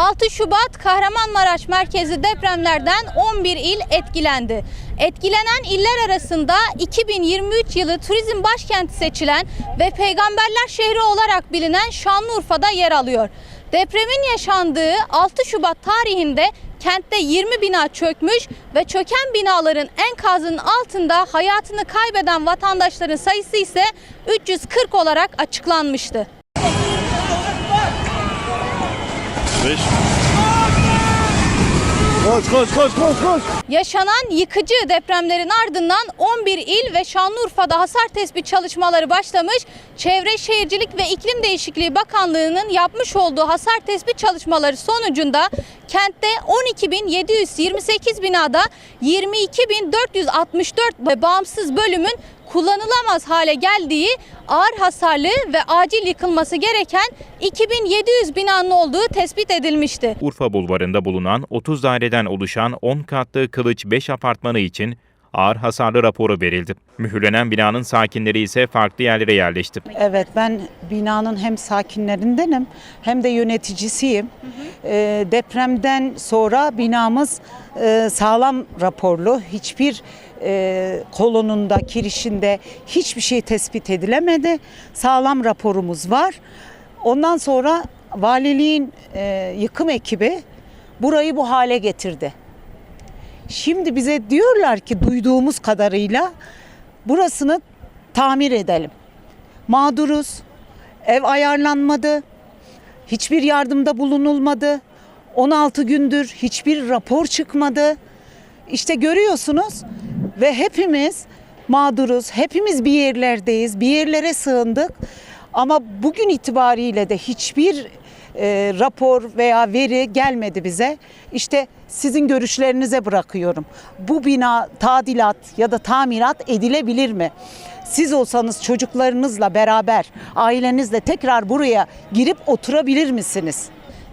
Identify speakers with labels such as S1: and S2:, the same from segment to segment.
S1: 6 Şubat Kahramanmaraş merkezi depremlerden 11 il etkilendi. Etkilenen iller arasında 2023 yılı turizm başkenti seçilen ve peygamberler şehri olarak bilinen Şanlıurfa'da yer alıyor. Depremin yaşandığı 6 Şubat tarihinde kentte 20 bina çökmüş ve çöken binaların enkazının altında hayatını kaybeden vatandaşların sayısı ise 340 olarak açıklanmıştı.
S2: 5. Koş koş koş koş koş.
S1: Yaşanan yıkıcı depremlerin ardından 11 il ve Şanlıurfa'da hasar tespit çalışmaları başlamış. Çevre Şehircilik ve İklim Değişikliği Bakanlığı'nın yapmış olduğu hasar tespit çalışmaları sonucunda kentte 12.728 binada 22.464 bağımsız bölümün kullanılamaz hale geldiği ağır hasarlı ve acil yıkılması gereken 2700 binanın olduğu tespit edilmişti.
S3: Urfa Bulvarı'nda bulunan 30 daireden oluşan 10 katlı Kılıç 5 apartmanı için ağır hasarlı raporu verildi. Mühürlenen binanın sakinleri ise farklı yerlere yerleşti.
S4: Evet ben binanın hem sakinlerindenim hem de yöneticisiyim. Ee, depremden sonra binamız e, sağlam raporlu. Hiçbir e, kolonunda, kirişinde hiçbir şey tespit edilemedi. Sağlam raporumuz var. Ondan sonra valiliğin e, yıkım ekibi burayı bu hale getirdi. Şimdi bize diyorlar ki duyduğumuz kadarıyla burasını tamir edelim. Mağduruz. Ev ayarlanmadı. Hiçbir yardımda bulunulmadı. 16 gündür hiçbir rapor çıkmadı. İşte görüyorsunuz ve hepimiz mağduruz. Hepimiz bir yerlerdeyiz. Bir yerlere sığındık. Ama bugün itibariyle de hiçbir e, rapor veya veri gelmedi bize. İşte sizin görüşlerinize bırakıyorum. Bu bina tadilat ya da tamirat edilebilir mi? Siz olsanız çocuklarınızla beraber, ailenizle tekrar buraya girip oturabilir misiniz?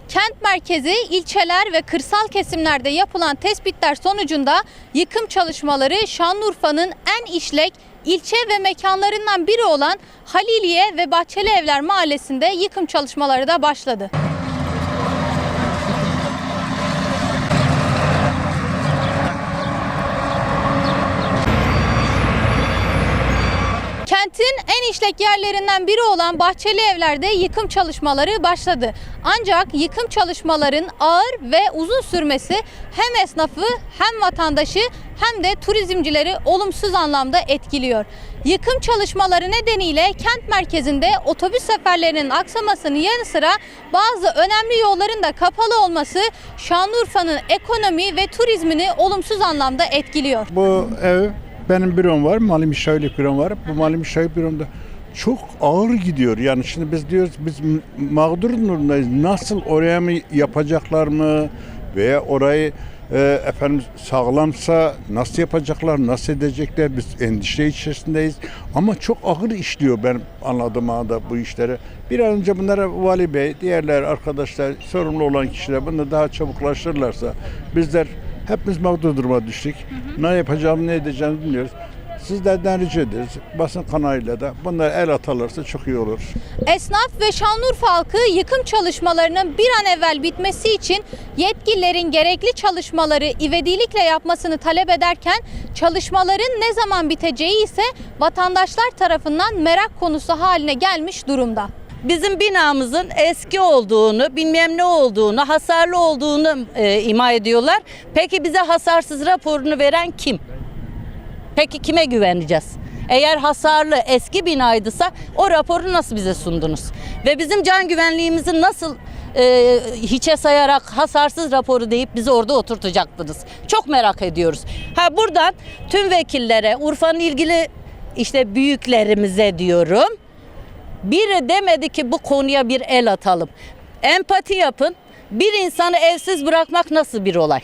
S1: Kent merkezi, ilçeler ve kırsal kesimlerde yapılan tespitler sonucunda yıkım çalışmaları Şanlıurfa'nın en işlek ilçe ve mekanlarından biri olan Haliliye ve Bahçeli Evler Mahallesi'nde yıkım çalışmaları da başladı. Kentin en işlek yerlerinden biri olan Bahçeli Evler'de yıkım çalışmaları başladı. Ancak yıkım çalışmaların ağır ve uzun sürmesi hem esnafı hem vatandaşı hem de turizmcileri olumsuz anlamda etkiliyor. Yıkım çalışmaları nedeniyle kent merkezinde otobüs seferlerinin aksamasının yanı sıra bazı önemli yolların da kapalı olması Şanlıurfa'nın ekonomi ve turizmini olumsuz anlamda etkiliyor.
S5: Bu ev benim bürom var, mali müşavirlik bürom var. Bu mali müşavir büromda çok ağır gidiyor. Yani şimdi biz diyoruz biz mağdur durumdayız. Nasıl oraya mı yapacaklar mı veya orayı e, efendim sağlamsa nasıl yapacaklar, nasıl edecekler biz endişe içerisindeyiz. Ama çok ağır işliyor benim anladığım anda bu işleri. Bir an önce bunlara vali bey, diğerler arkadaşlar, sorumlu olan kişiler bunu daha çabuklaştırırlarsa bizler Hepimiz mağdur duruma düştük. Ne yapacağımı ne edeceğimi bilmiyoruz. Sizlerden rica ederiz. Basın kanalıyla da bunlar el atarlarsa çok iyi olur.
S1: Esnaf ve Şanlıurfa halkı yıkım çalışmalarının bir an evvel bitmesi için yetkililerin gerekli çalışmaları ivedilikle yapmasını talep ederken çalışmaların ne zaman biteceği ise vatandaşlar tarafından merak konusu haline gelmiş durumda.
S6: Bizim binamızın eski olduğunu, bilmem ne olduğunu, hasarlı olduğunu e, ima ediyorlar. Peki bize hasarsız raporunu veren kim? Peki kime güveneceğiz? Eğer hasarlı eski binaydısa o raporu nasıl bize sundunuz? Ve bizim can güvenliğimizi nasıl e, hiçe sayarak hasarsız raporu deyip bizi orada oturtacaktınız? Çok merak ediyoruz. Ha buradan tüm vekillere, Urfa'nın ilgili işte büyüklerimize diyorum. Biri demedi ki bu konuya bir el atalım. Empati yapın. Bir insanı evsiz bırakmak nasıl bir olay?